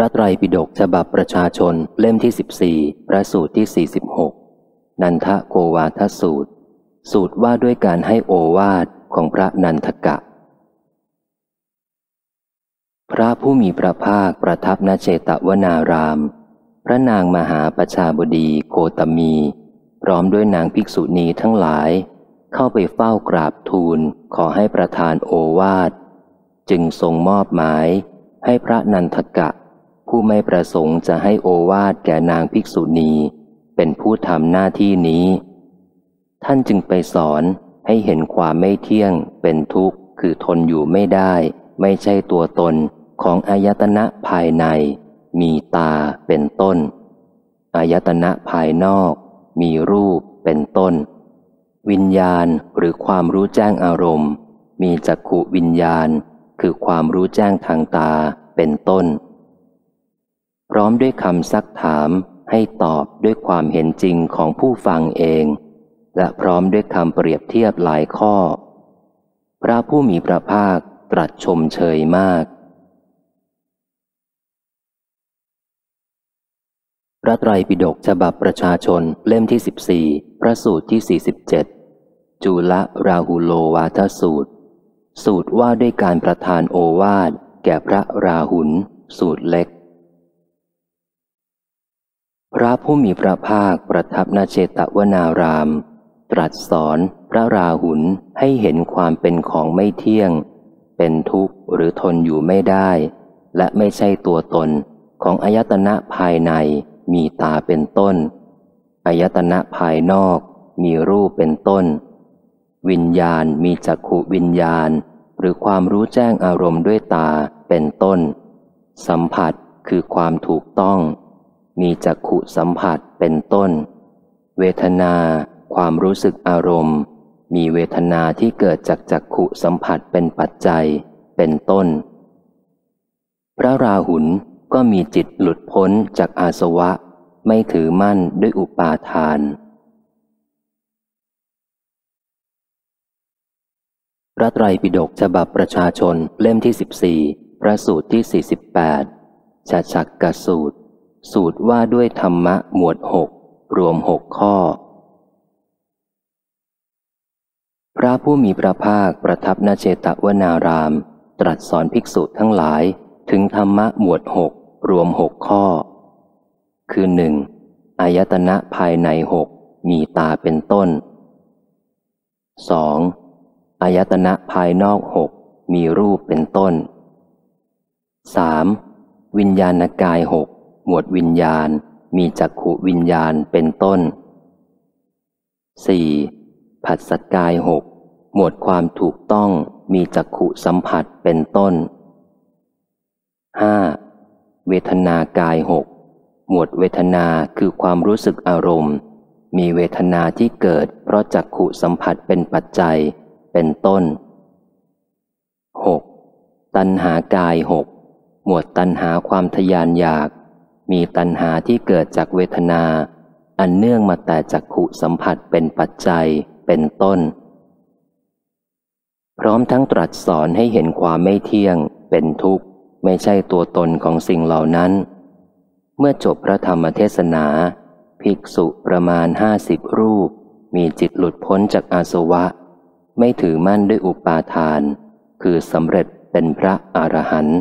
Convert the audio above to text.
พระไตรปิฎกฉบับประชาชนเล่มที่ 14 พระสูตรที่ 46 นันทโกวาทสูตร สูตรว่าด้วยการให้โอวาทของพระนันทกะ พระผู้มีพระภาคประทับณเจตวนาราม พระนางมหาประชาบดีโคตมี พร้อมด้วยนางภิกษุณีทั้งหลาย เข้าไปเฝ้ากราบทูลขอให้ประทานโอวาท จึงทรงมอบหมายให้พระนันทกะ ผู้ไม่ประสงค์จะให้โอวาทแก่นางภิกษุณี เป็นผู้ทำหน้าที่นี้ ท่านจึงไปสอนให้เห็นความไม่เที่ยงเป็นทุกข์คือทนอยู่ไม่ได้ ไม่ใช่ตัวตนของอายตนะภายใน มีตาเป็นต้นอายตนะภายนอก มีรูปเป็นต้น วิญญาณหรือความรู้แจ้งอารมณ์ มีจักขุวิญญาณ คือความรู้แจ้งทางตาเป็นต้น ร้อมด้วยคำซักถามให้ตอบด้วยความเห็นจริงของผู้ฟังเอง และพร้อมด้วยคำเปรียบเทียบหลายข้อ พระผู้มีพระภาคตรัสชมเชยมาก พระไตรปิฎกฉบับประชาชนเล่มที่ 14 พระสูตรที่ 47 จุลราหุโลวาทสูตร สูตรว่าด้วยการประทานโอวาทแก่พระราหุลสูตรเล็ก พระผู้มีพระภาคประทับนาเจตวนาราม ตรัสสอนพระราหุลให้เห็นความเป็นของไม่เที่ยง เป็นทุกข์หรือทนอยู่ไม่ได้ และไม่ใช่ตัวตนของอายตนะภายในมีตาเป็นต้นอายตนะภายนอกมีรูปเป็นต้น วิญญาณมีจักขุวิญญาณ หรือความรู้แจ้งอารมณ์ด้วยตาเป็นต้น สัมผัสคือความถูกต้อง มีจักขุสัมผัสเป็นต้น เวทนา ความรู้สึกอารมณ์ มีเวทนาที่เกิดจากจักขุสัมผัสเป็นปัจจัย เป็นต้น พระราหุลก็มีจิตหลุดพ้นจากอาสวะ ไม่ถือมั่นด้วยอุปาทาน พระไตรปิฎกฉบับประชาชนเล่มที่ 14 พระสูตรที่ 48ชาชักกสูตร สูตรว่าด้วยธรรมะหมวดหกรวมหกข้อ พระผู้มีพระภาคประทับนาเจตวนาราม ตรัสสอนภิกษุทั้งหลายถึงธรรมะหมวดหกรวมหกข้อ คือหนึ่งอายตนะภายในหกมีตาเป็นต้น 2. อายตนะภายนอกหกมีรูปเป็นต้น 3. วิญญาณกายหก หมวดวิญญาณ มีจักขุวิญญาณเป็นต้น 4. ผัสสกายหกหมวดความถูกต้องมีจักขุสัมผัสเป็นต้น 5. เวทนากายหกหมวดเวทนาคือความรู้สึกอารมณ์ มีเวทนาที่เกิด เพราะจักขุสัมผัสเป็นปัจจัย เป็นต้น 6. ตัณหากายหกหมวดตัณหาความทยานอยาก มีตัณหาที่เกิดจากเวทนา อันเนื่องมาแต่จักขุสัมผัสเป็นปัจจัยเป็นต้น พร้อมทั้งตรัสสอนให้เห็นความไม่เที่ยง เป็นทุกข์ ไม่ใช่ตัวตนของสิ่งเหล่านั้น เมื่อจบพระธรรมเทศนา ภิกษุประมาณห้าสิบรูป มีจิตหลุดพ้นจากอาสวะ ไม่ถือมั่นด้วยอุปาทาน คือสำเร็จเป็นพระอรหันต์